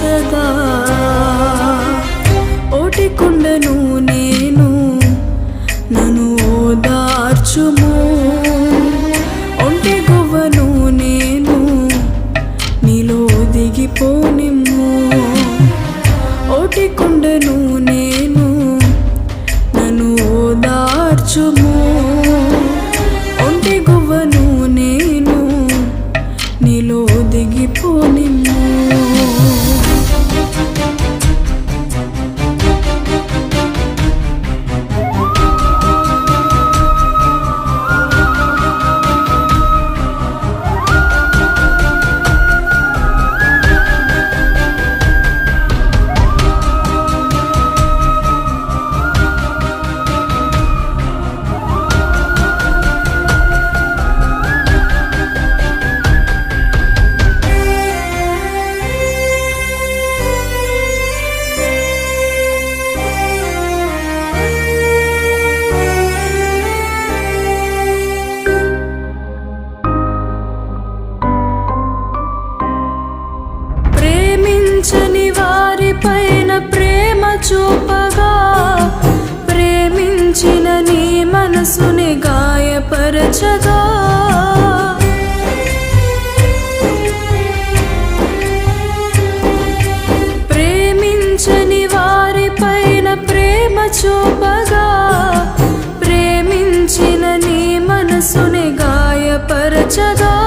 సదా ఓటికుండను నేను నన్ను ఓదార్చుము. ఒంటి గువ్వను నేను నీలో దిగిపోను. మనసుని గాయపరచగా. ప్రేమించని వారిపైన ప్రేమ చూపగా. ప్రేమించిన నీ మనసుని గాయపరచగా.